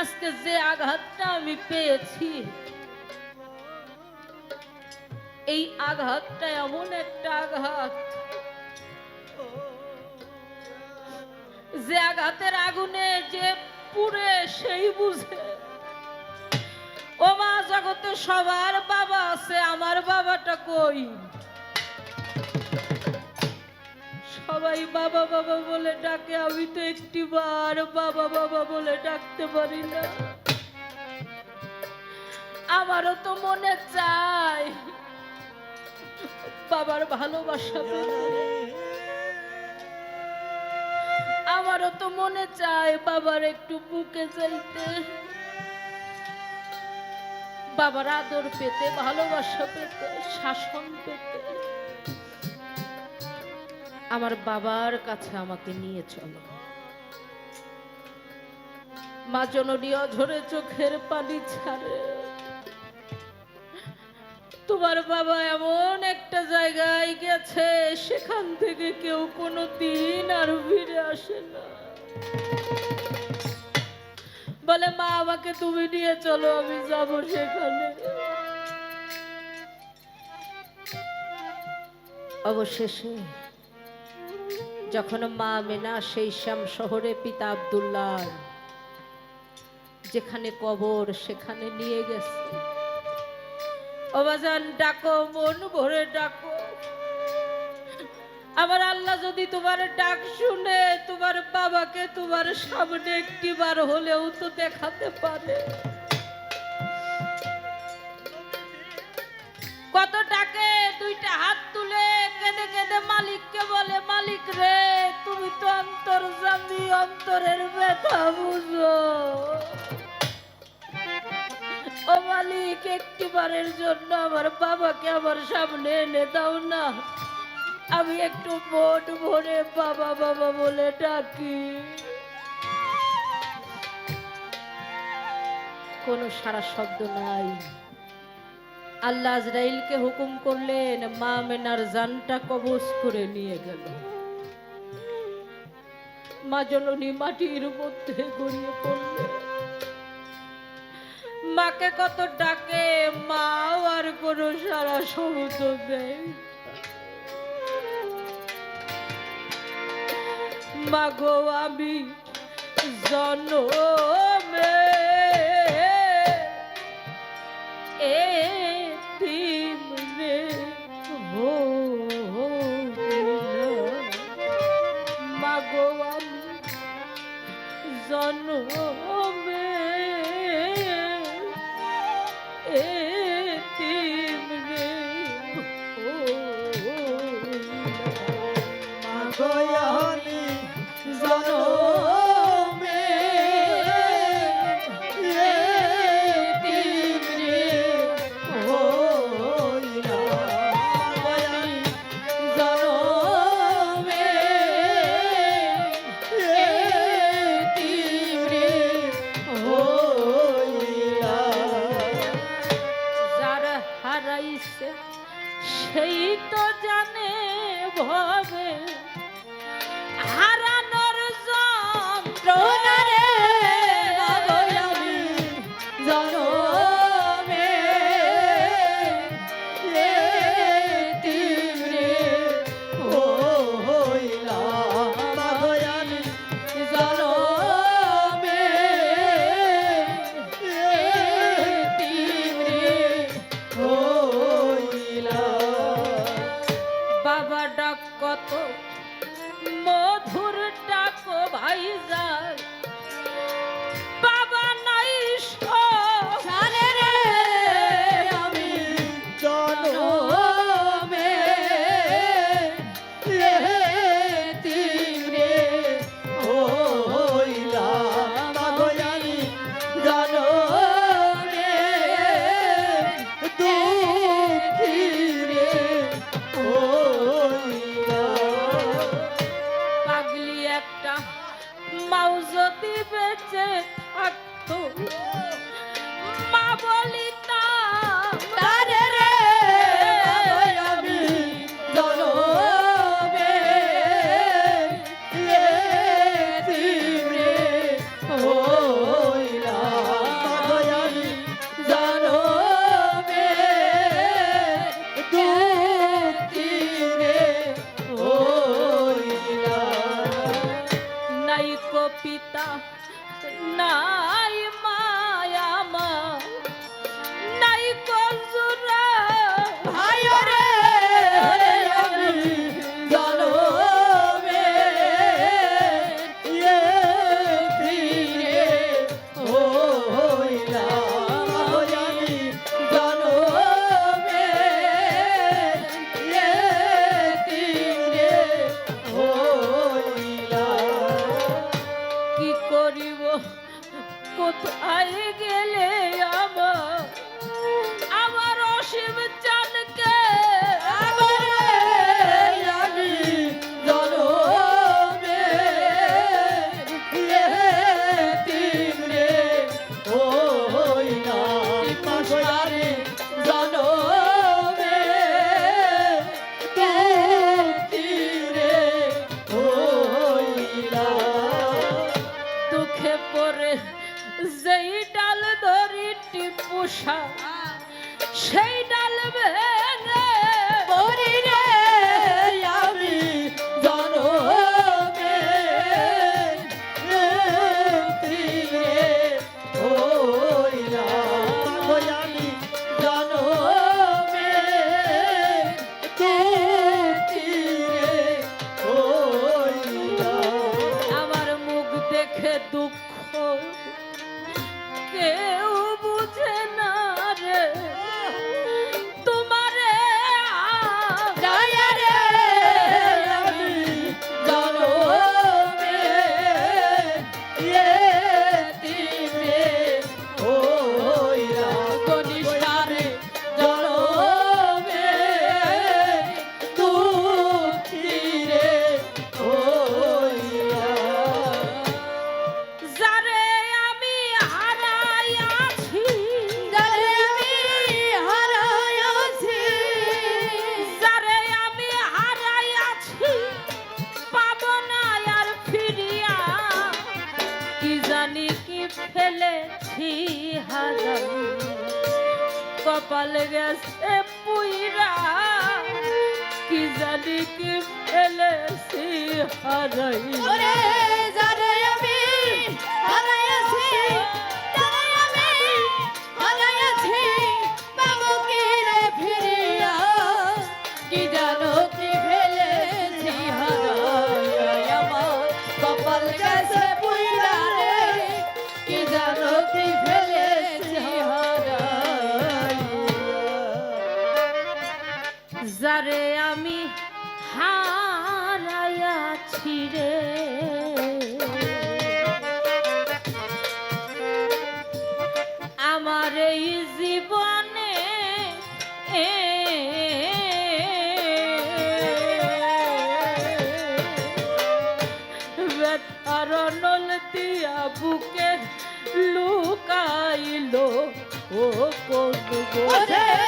আজকে যে আঘাতটা আমি পেয়েছি, এই আঘাতটা এমন একটা আঘাত, যে আঘাতের আগুনে যে পুড়ে সেই বুঝে ও মা জগতে সবার বাবা আছে, আমার বাবাটা কই? সবাই বাবা বাবা বলে ডাকে, আমি তো একটি বার বাবা বাবা বলে ডাকতে পারি না। আমারও তো মনে চায় বাবার ভালোবাসা আমারও তো মনে চায় বাবার একটু বুকে যাইতে বাবার আদর পেতে, ভালোবাসা পেতে, শাসন পেতে। আমার বাবার কাছে আমাকে নিয়ে চলো। মা জননী অঝরে চোখের পানি ছাড়ে। তোমার বাবা এমন একটা জায়গায় গেছে, সেখান থেকে কেউ কোনো দিন আর ফিরে আসে না। বলে, মা, আমাকে তুমি নিয়ে চলো, আমি যাব সেখানে। অবশেষে যখন মা মেনা সেই শ্যাম শহরে পিতা আবদুল্লাহ যেখানে কবর সেখানে নিয়ে গেছে। অবাজান ডাকো, মন ভরে ডাকো। আমার আল্লাহ যদি তোমার ডাক শুনে, তোমার বাবাকে তোমার সামনে একটি বার হলেও তো দেখাতে পারে। কত ডাকে, দুইটা হাত তুলে কেঁদে কেঁদে মালিককে বলে, মালিক রে, তুমি তো অন্তর জামি অন্তরের ব্যথা বুঝো। ও মালিক একটি বারের জন্য আমার বাবাকে আমার সামনে এনে দাও না। আমি একটু মন ভরে বাবা বাবা বলে ডাকি। কোনো সারা শব্দ নাই। আল্লাহ আজরাইলকে হুকুম করলেন, মা মেনার জানটা কবজ করে নিয়ে গেল। মা জননী মাটির মধ্যে গড়িয়ে পড়লেন মাকে কত ডাকে, মাও আর কোনো সারা শব্দ দেয় মাগো আমি জন্মে। এতিম মাগো আমি জন্মে আশা সেইটা কপাল গেছে পুইরা কি জানি কি ফেলেছি হারাই Você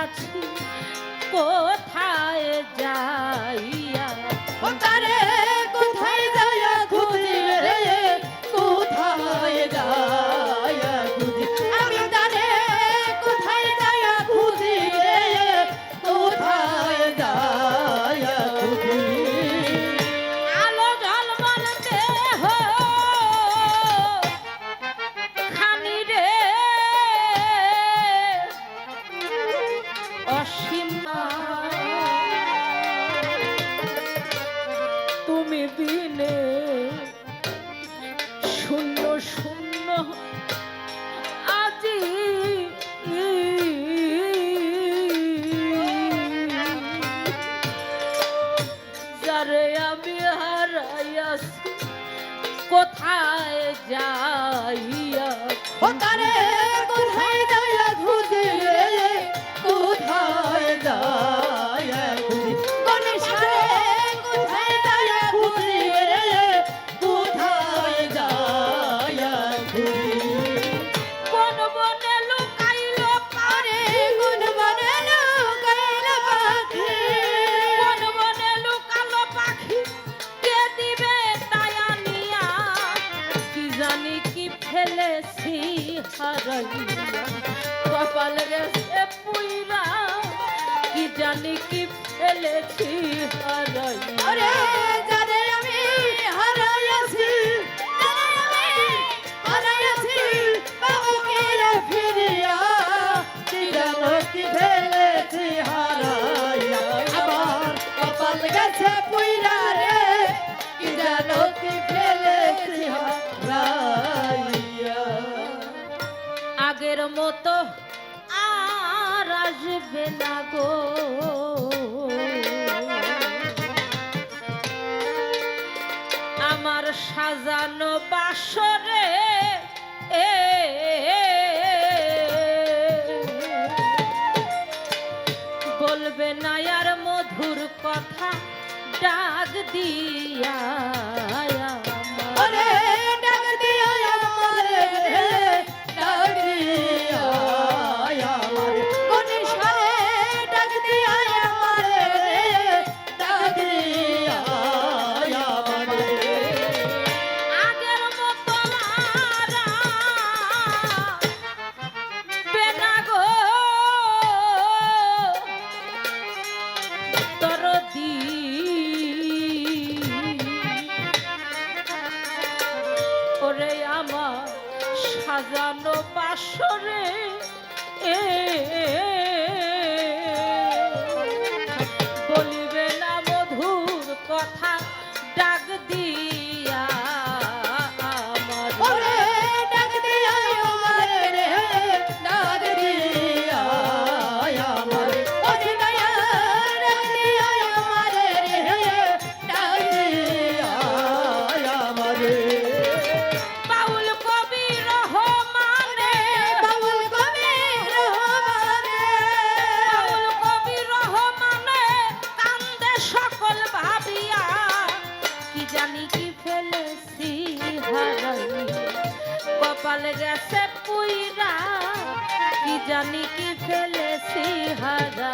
আছি কোথায় যাইয়া? তারে! যারে আমি হারাইয়াস কোথায় যাইয়া? ও তারে কোথায় যাইয়া খুঁজে কোথায় যাই কপাল গেছে পুইরা কি জানি কি ফেলেছি হারাই আরে যারে আমি হারাইছি হারাইছি বাবুকে ফিরিয়া, কি জানো কি ফেলেছি, হারাইয়া। আবার কপাল গেছে পুইরা আসবে না গো। আমার সাজানো বাসরে এ বলবে না আর মধুর কথা ডাক দিয়া ডাক जानी के फेले सिहारा